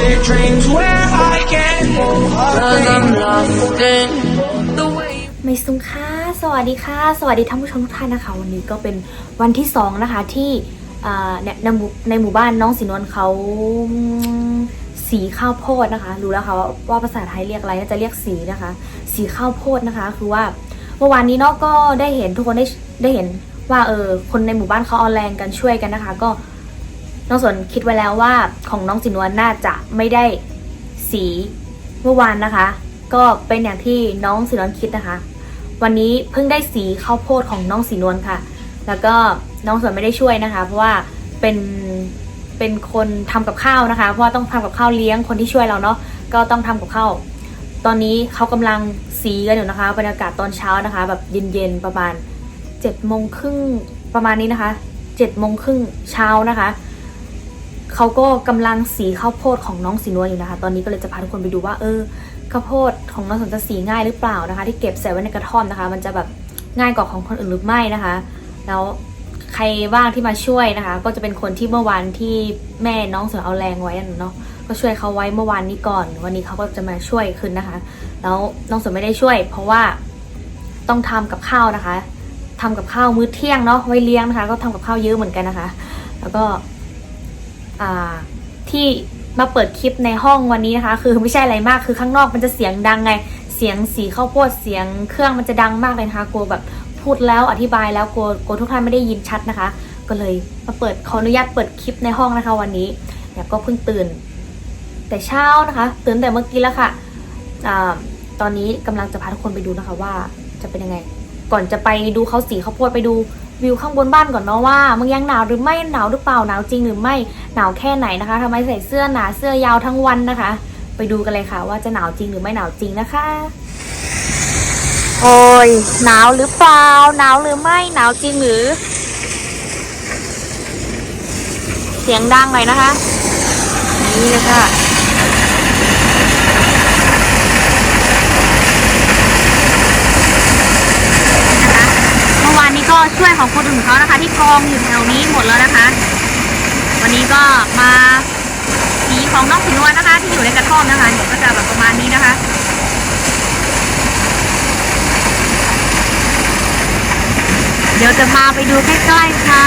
lucid dreams where I can move Cause I'm lost in the way ไม่สุงค่ะ สวัสดีค่ะ สวัสดีท่านผู้ชมทุกท่านนะคะ วันนี้ก็เป็นวันที่สองนะคะที่อ่าเนี่ยในหมู่ในหมู่บ้านน้องสีนวลเขาอืมสีข้าวโพดนะคะ รู้แล้วค่ะว่าว่าภาษาไทยเรียกอะไรน่าจะเรียกสีนะคะ สีข้าวโพดนะคะ คือว่าเมื่อวานนี้เนาะก็ได้เห็นทุกคนได้ได้เห็นว่าเออคนในหมู่บ้านเขาเอาแรงกันช่วยกันนะคะ ก็ น้องสนคิดไว้แล้วว่าของน้องสีนวลน่าจะไม่ได้สีเมื่อวานนะคะ ก็เป็นอย่างที่น้องสีนวลคิดนะคะ วันนี้เพิ่งได้สีข้าวโพดของน้องสีนวลค่ะ แล้วก็น้องสนไม่ได้ช่วยนะคะ เพราะว่าเป็นเป็นคนทำกับข้าวนะคะ เพราะว่าต้องทำกับข้าวเลี้ยงคนที่ช่วยเราเนาะก็ต้องทำกับข้าวตอนนี้เขากำลังสีกันอยู่นะคะบรรยากาศตอนเช้านะคะ แบบเย็นๆประมาณเจ็ดโมงครึ่งประมาณนี้นะคะเจ็ดโมงครึ่งเช้านะคะ เขาก็กำลังสีข้าวโพดของน้องสีนวลอยู่นะคะ ตอนนี้ก็เลยจะพาทุกคนไปดูว่า เออข้าวโพดของน้องสนจะสีง่ายหรือเปล่านะคะ ที่เก็บใส่ไว้ในกระท่อมนะคะ มันจะแบบง่ายกว่าของคนอื่นหรือไม่นะคะ แล้วใครบ้างที่มาช่วยนะคะ ก็จะเป็นคนที่เมื่อวานที่แม่น้องสนเอาแรงไว้เนาะก็ช่วยเขาไว้เมื่อวานนี้ก่อน วันนี้เขาก็จะมาช่วยคืนนะคะ แล้วน้องสนไม่ได้ช่วย เพราะว่าต้องทำกับข้าวนะคะทำกับข้าวมื้อเที่ยงเนาะไว้เลี้ยงนะคะ ก็ทำกับข้าวเยอะเหมือนกันนะคะ แล้วก็ ที่มาเปิดคลิปในห้องวันนี้นะคะ คือไม่ใช่อะไรมากคือข้างนอกมันจะเสียงดังไง เสียงสีข้าวโพดเสียงเครื่องมันจะดังมากเลยนะคะกลัวแบบพูดแล้วอธิบายแล้วกลัวกลัวทุกท่านไม่ได้ยินชัดนะคะ ก็เลยมาเปิดขออนุญาตเปิดคลิปในห้องนะคะ วันนี้เนี่ยก็เพิ่งตื่น แต่เช้านะคะ ตื่นแต่เมื่อกี้แล้วค่ะอ่าตอนนี้กำลังจะพาทุกคนไปดูนะคะว่าจะเป็นยังไง ก่อนจะไปดูเขาสีข้าวโพดไปดู วิวข้างบนบ้านก่อนเนาะว่ามึงยังหนาวหรือไม่หนาวหรือเปล่าหนาวจริงหรือไม่หนาวแค่ไหนนะคะทำไมใส่เสื้อหนาเสื้อยาวทั้งวันนะคะ ไปดูกันเลยค่ะ ว่าจะหนาวจริงหรือไม่หนาวจริงนะคะ โอ้ยหนาวหรือเปล่าหนาวหรือไม่หนาวจริงหรือ เสียงดังหน่อยนะคะ นี่เลยค่ะนะคะเมื่อวานนี้ก็ ช่วยของคนอื่นเขานะคะ ที่กองอยู่แถวนี้หมดแล้วนะคะ วันนี้ก็มาสีของน้องสีนวลนะคะ ที่อยู่ในกระท่อมนะคะเดี๋ยก็จะแบบประมาณนี้นะคะเดี๋ยวจะพาไปดูใกล้ๆค่ะ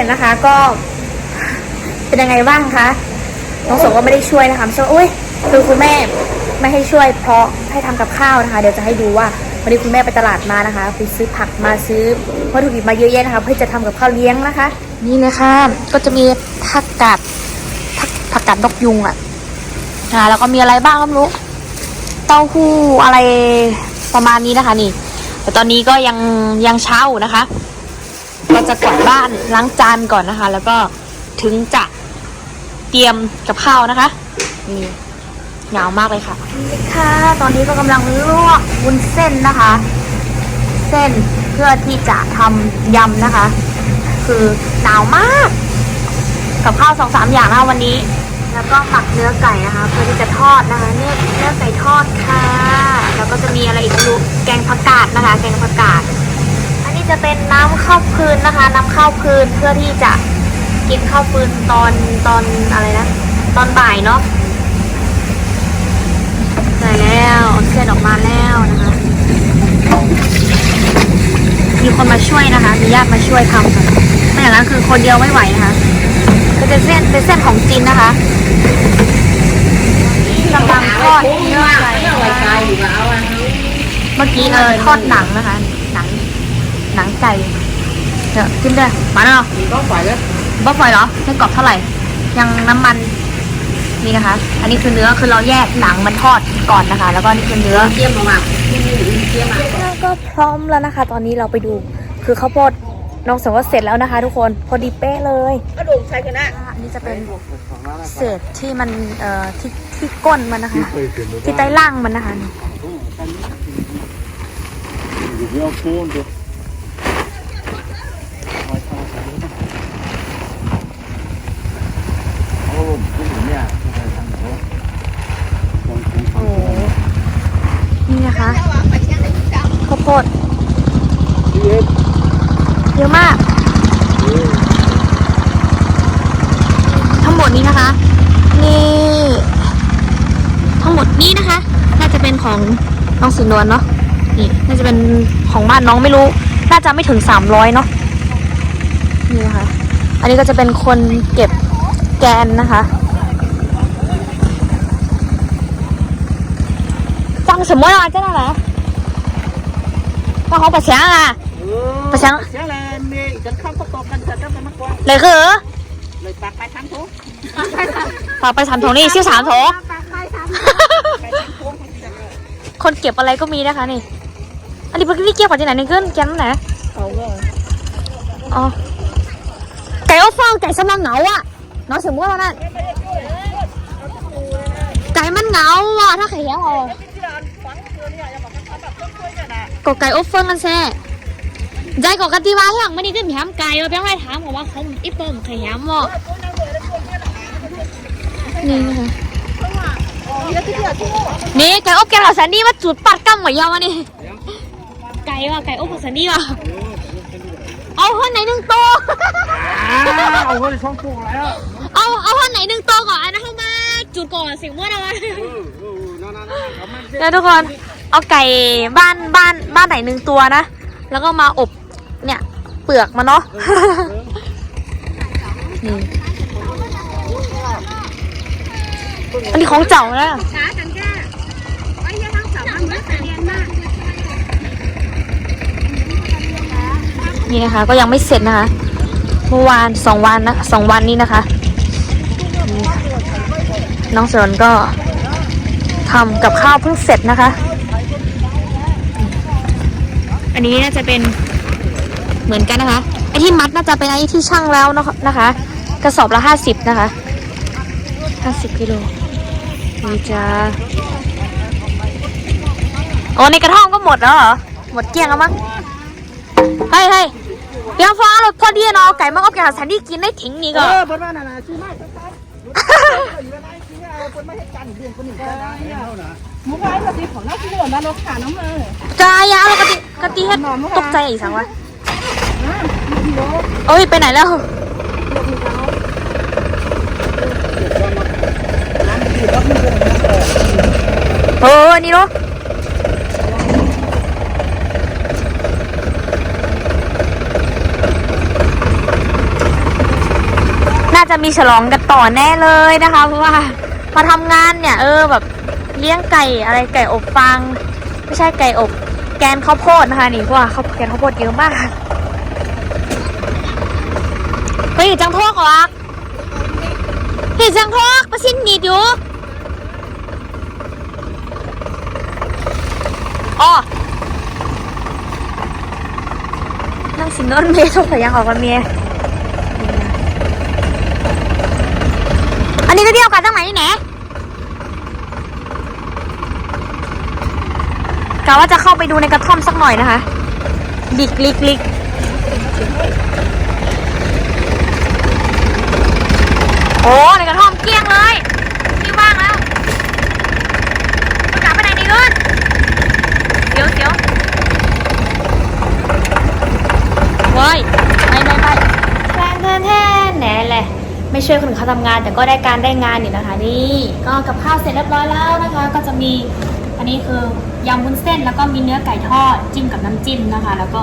นี่แหละนะคะก็ เป็นยังไงบ้างคะน้องสงก็ไม่ได้ช่วยนะคะไม่ใช่ว่าอุ้ยคือคุณแม่ไม่ให้ช่วยเพราะให้ทำกับข้าวนะคะ เดี๋ยวจะให้ดูว่าวันนี้คุณแม่ไปตลาดมานะคะไปซื้อผักมาซื้อวัตถุดิบมาเยอะแยะนะคะเพื่อจะทำกับข้าวเลี้ยงนะคะ นี่นะคะก็จะมีผักกาดผักผักกาดนกยุงอะอ่าแล้วก็มีอะไรบ้างก็ไม่รู้เต้าหู้อะไรประมาณนี้นะคะ นี่ แต่ตอนนี้ก็ยังยังเช้านะคะ ก็จะกวาดบ้านล้างจานก่อนนะคะ แล้วก็ถึงจะเตรียมกับข้าวนะคะ นี่หงาวมากเลยค่ะนี่ค่ะ ตอนนี้ก็กำลังลวกวุ้นเส้นนะคะ เส้นเพื่อที่จะทำยำนะคะ คือหนาวมาก กับข้าวสองสามอย่างนะคะวันนี้ แล้วก็หมักเนื้อไก่นะคะ เพื่อที่จะทอดนะคะ เนี่ยเนื้อไก่ทอดค่ะ แล้วก็จะมีอะไรอีกไม่รู้ แกงผักกาดนะคะ แกงผักกาด จะเป็นน้ำข้าวพืนนะคะ น้ำข้าวพืนเพื่อที่จะกินข้าวฟืนตอนตอนอะไรนะ ตอนบ่ายเนาะได้แล้วเส้นออกมาแล้วนะคะ มีคนมาช่วยนะคะ มีญาติมาช่วยทำค่ะไม่อย่างนั้นคือคนเดียวไม่ไหวนะคะก็จะเส้นเป็นเส้นของจีนนะคะกำลังทอดเนื้อไก่นะคะเมื่อกี้เออทอดหนังนะคะ หนังหนังไก่เดี๋ยวกินได้มาแล้วเหรอก็ฝ่ายแล้วบ๊อบไฟเหรอให้กรอบเท่าไหร่ ยังน้ำมันนี่นะคะ อันนี้คือเนื้อคือเราแยกหนังมันทอดก่อนนะคะ แล้วก็นี่คือเนื้อเทียมมาเทียมมาก็พร้อมแล้วนะคะ ตอนนี้เราไปดูคือข้าวโพดน้องสงก็เสร็จแล้วนะคะ ทุกคนพอดีเป๊ะเลยกระดูกใช้กันนะอันนี้จะเป็นเศษที่มันเอ่อที่ที่ก้นมันนะคะ ที่ใต้ล่างมันนะคะ โอ้โหนี่นะคะข้าวโพด เยอะมาก ทั้งหมดนี้นะคะ นี่ ทั้งหมดนี้นะคะ น่าจะเป็นของน้องสีนวลเนาะนี่น่าจะเป็นของบ้านน้องไม่รู้ น่าจะไม่ถึงสามร้อยเนาะนี่นะคะ อันนี้ก็จะเป็นคนเก็บแกนนะคะจังสมมติเราจะได้ไหมว่าเขาไปเสียงอะไปเสียง กันข้ามก็ตกกันจะต้องกันมากกว่าเลยคือเลยปากไปทั้งทุกฝากไปสามโถนี่ชื่อสามโถคนเก็บอะไรก็มีนะคะนี่ อันนี้เพิ่งที่เก็บมาที่ไหนนี่ขึ้นแกนไหนเขาก็อ๋อไก่อบฟางไก่สำหรับเหงาอะน้องสมมติว่านั่นไก่มันเหงาอะถ้าไข่แย้งออกก็ไก่อบฟางกันแซ่ ใจก็กติว่าหลังมันนี่ขึ้นแถมไก่ว่าเพียงไรถามผมว่าเขาอีเปิมไข่แย้มอะนี่นะคะนี่ไก่อบแกงเหล่าสันนี่ว่าจุดปัดกั้มเหมือนยาวะนี่ไก่ว่ะไก่อบของสันนี่ว่ะเอาข้อไหนหนึ่งตัวเอาคนช่องปูแล้วเอาเอาข้อไหนหนึ่งตัวก่อนอันนะเข้ามาจุดก่อนเสียงมั่วนะวะนั่นนั่นเอามันเดี๋ยวทุกคนเอาไก่บ้านบ้านบ้านไหนหนึ่งตัวนะแล้วก็มาอบ เนี่ย เปลือกมาเนาะนี่อันนี้ของเจ้านะช้ากันแค่ไอ้ยังทั้งสองมันเหมือนแต่เรียนมากนี่นะคะ ก็ยังไม่เสร็จนะคะ เมื่อวานสองวันนะสองวันนี้นะคะนี่ค่ะน้องสนก็ทำกับข้าวเพิ่งเสร็จนะคะ อันนี้น่าจะเป็น เหมือนกันนะคะไอที่มัดน่าจะเป็นไอที่ช่างแล้วเนอะนะคะ กระสอบละห้าสิบนะคะห้าสิบกิโลนี่จ้าโอ้ในกระท่อมก็หมดแล้วเหรอ หมดเกลี้ยงแล้วมั้งเฮ้ยเฮ้ยเดี๋ยวฟ้าเราพอดีเนาะไก่มันก็แกหาแซนดี้กินได้ทิ้งนี่เอก็อเพิ่นว่าน่ะนะชื่อไม่ใช่อยู่ในที่เอาคนไม่ให้กันเรื่องคนอื่นได้เท่านะมุกไว้ปฏิของนักที่เหลือนะรถขาน้ำมือจายาเรากะติกะติเฮ็ดตกใจอีกสังวะ โอ้ย ไปไหนแล้ว เอออันนี้เนาะน่าจะมีฉลองกันต่อแน่เลยนะคะ เพราะว่ามาทำงานเนี่ย เออแบบเลี้ยงไก่อะไรไก่อบฟางไม่ใช่ไก่อบ แกนข้าวโพดนะคะนี่เพราะว่าข้าวแกนข้าวโพดเยอะมาก เฮ้ยจังทอกเหรอเห็นจังทอกประชินนีดอยู่อ๋อนั่งสินนนเมย์ชกยังออกกันเมียอันนี้จะเที่ยวกันตั้งไหนนี่แหนกะว่าจะเข้าไปดูในกระท่อมสักหน่อยนะคะลิกลิกลิก โอ้ในกระท่อมเกลี้ยงเลยที่ว่างแล้วจะกลับไปไหนดีรุ่นเดี๋ยวเดี๋ยวว้ยไปไปไปแทนแทนแทนแหน่แหละ ไม่ช่วยคนอื่นเขาทำงานแต่ก็ได้การได้งานอยู่นะคะนี่ก็กับข้าวเสร็จเรียบร้อยแล้วนะคะ ก็จะมีอันนี้คือยำวุ้นเส้นแล้วก็มีเนื้อไก่ทอดจิ้มกับน้ำจิ้มนะคะ แล้วก็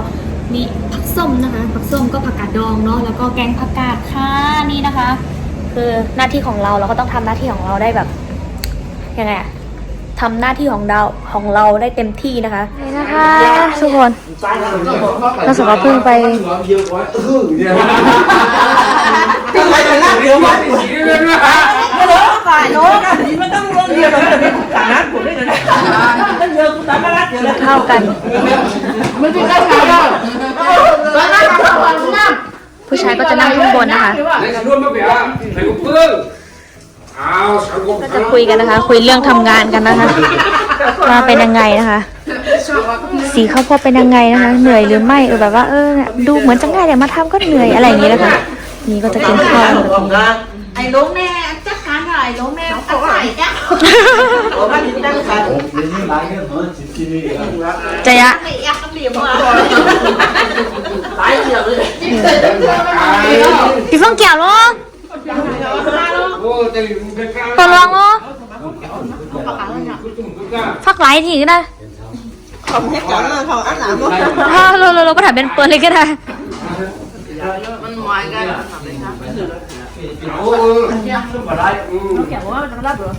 มีผักส้มนะคะผักส้มก็ผักกาดดองเนาะแล้วก็แกงผักกาดค่ะนี่นะคะ คือหน้าที่ของเราเราก็ต้องทำหน้าที่ของเราได้แบบยังไงอะทำหน้าที่ของเราของเราได้เต็มที่นะคะนี่นะคะทุกคนเราสมกับเพิ่งไปอะไรกันนะเดี๋ยวมาไม่รู้ฝ่ายโน้นนี่มันต้องลงเดียวกันแต่นั้นผมได้เลยนะนั่นเดียวกูตามมาละเดียวเลยเข้า ผู้ชายก็จะนั่งข้างบนนะคะ Lấy cả luôn nó bẻ Thầy cũng phương Áo sáng cũng ก็จะคุยกันนะคะ คุยเรื่องทำงานกันนะคะว่าเป็นยังไงนะคะ สีข้าวโพดเป็นยังไงนะคะ เหนื่อยหรือไม่เออแบบว่าเออเนี่ยดูเหมือนจะง่ายแต่มาทำก็เหนื่อยอะไรอย่างนี้นะคะนี่ก็จะกินข้าวกันแบบนี้ไอ้ล้มแน่จักการอะไรล้มแน่อัดใส่จ้ะผมว่าตั้งใจจะยะไอ้ยักษ์เหลี่ยมมาตายเดียวเลย พี่ฟังเกี่ยวเหรอตัวรองเหรอฟักไหลทีก็ได้เขาให้ก่อนเลยเขาอันหลังถ้าเราเราเราก็ถามเป็นเปิดเลยก็ได้มันวายกัน Ồ, ừ Ừ แกบอกว่าจะรับหรอ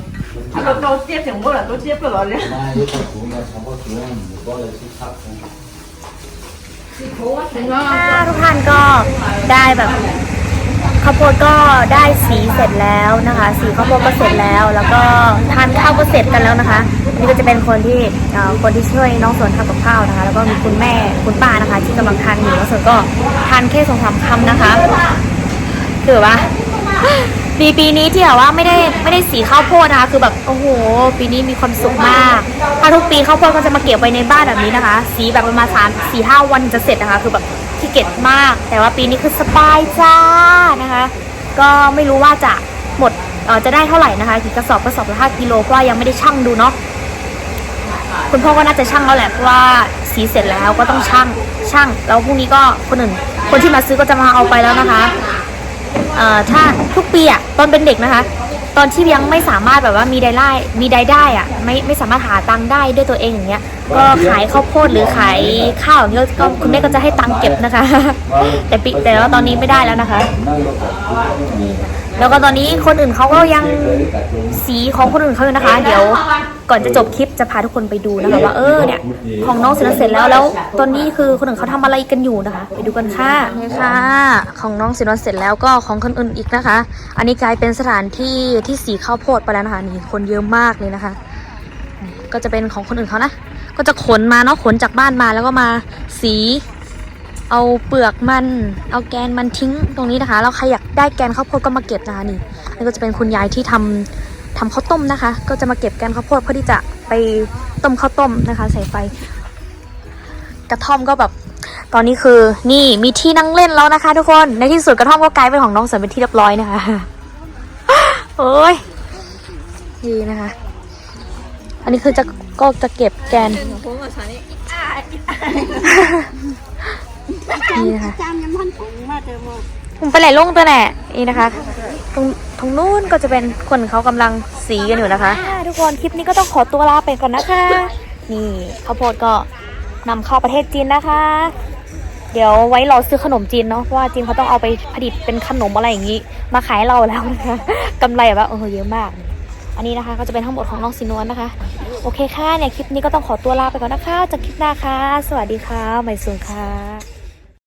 เราเราเทียบถึงว่าเราเทียบกันหรอเนี่ย ค่ะทุกท่านก็ได้แบบข้าวโพดก็ได้สีเสร็จแล้วนะคะ สีข้าวโพดก็เสร็จแล้ว แล้วก็ทานข้าวก็เสร็จกันแล้วนะคะนี่ก็จะเป็นคนที่คนที่ช่วยน้องสวนทำกับข้าวนะคะ แล้วก็มีคุณแม่คุณป้านะคะ ที่กำลังทานอยู่น้องสวนก็ทานแค่สองสามคำนะคะคือว่า ปีปีนี้ที่แบบว่าไม่ได้ไม่ได้สีข้าวโพดนะคะ คือแบบโอ้โห ปีนี้มีความสุขมาก ถ้าทุกปีข้าวโพดก็จะมาเก็บไว้ในบ้านแบบนี้นะคะ สีแบบประมาณสามสี่ห้าวันจะเสร็จนะคะ คือแบบขี้เกียจมาก แต่ว่าปีนี้คือสบายจ้านะคะ ก็ไม่รู้ว่าจะหมดเออจะได้เท่าไหร่นะคะกี่กระสอบกระสอบละห้ากิโลเพราะว่ายังไม่ได้ชั่งดูเนาะคุณพ่อก็น่าจะชั่งแล้วแหละเพราะว่าสีเสร็จแล้วก็ต้องชั่งชั่งแล้วพรุ่งนี้ก็คนอื่นคนที่มาซื้อก็จะมาเอาไปแล้วนะคะ ถ้าทุกปีอะตอนเป็นเด็กนะคะ ตอนที่ยังไม่สามารถแบบว่ามีรายได้มีรายได้อะไม่ไม่สามารถหาตังค์ได้ด้วยตัวเองอย่างเงี้ยก็ขายข้าวโพดหรือขายข้าวอย่างเงี้ยก็คุณแม่ก็จะให้ตังค์เก็บนะคะ แต่ปีแต่ว่าตอนนี้ไม่ได้แล้วนะคะ แล้วก็ตอนนี้คนอื่นเขาก็ยังสีของคนอื่นเขาอยู่นะคะ เดี๋ยว ก่อนจะจบคลิปจะพาทุกคนไปดูนะคะว่าเออเนี่ยของน้องเสร็จแล้วเสร็จแล้วแล้วตอนนี้คือคนอื่นเขาทำอะไรกันอยู่นะคะ ไปดูกันค่ะนี่ค่ะ ของน้องสินวนเสร็จแล้วก็ของคนอื่นอีกนะคะ อันนี้กลายเป็นสถานที่ที่สีข้าวโพดไปแล้วนะคะนี่คนเยอะมากเลยนะคะนี่ก็จะเป็นของคนอื่นเขานะก็จะขนมาเนาะขนจากบ้านมาแล้วก็มาสี เอาเปลือกมัน เอาแกนมันทิ้งตรงนี้นะคะแล้วใครอยากได้แกนข้าวโพดก็มาเก็บนะคะนี่นี่ก็จะเป็นคุณยายที่ทำ ทำข้าวต้มนะคะ ก็จะมาเก็บแกนข้าวโพดเพื่อที่จะไปต้มข้าวต้มนะคะ ใส่ไฟ กระท่อมก็แบบ ตอนนี้คือนี่มีที่นั่งเล่นแล้วนะคะ ทุกคนในที่สุดกระท่อมก็กลายเป็นของน้องเสริมเป็นที่เรียบร้อยนะคะโอ้ยดีนะคะ อันนี้คือจะก็จะเก็บแกนนี่นะคะจำยังมัน ผมมาเจอมาผมไปไหนลงตัวแหละนี่นะคะ ตรงตรงนู้นก็จะเป็นคนเขากำลังสีกันอยู่นะคะ ทุกคนคลิปนี้ก็ต้องขอตัวลาไปก่อนนะคะ นี่ข้าวโพดก็นำเข้าประเทศจีนนะคะ เดี๋ยวไว้รอซื้อขนมจีนเนาะเพราะว่าจีนเขาต้องเอาไปผลิตเป็นขนมอะไรอย่างนี้ มาขายเราแล้วนะคะกำไรแบบเออเยอะมาก อันนี้นะคะก็จะเป็นทั้งหมดของน้องสีนวลนะคะ โอเคค่ะเนี่ยคลิปนี้ก็ต้องขอตัวลาไปก่อนนะคะจากคลิปหน้าค่ะ สวัสดีค่ะใหม่สูงค่ะ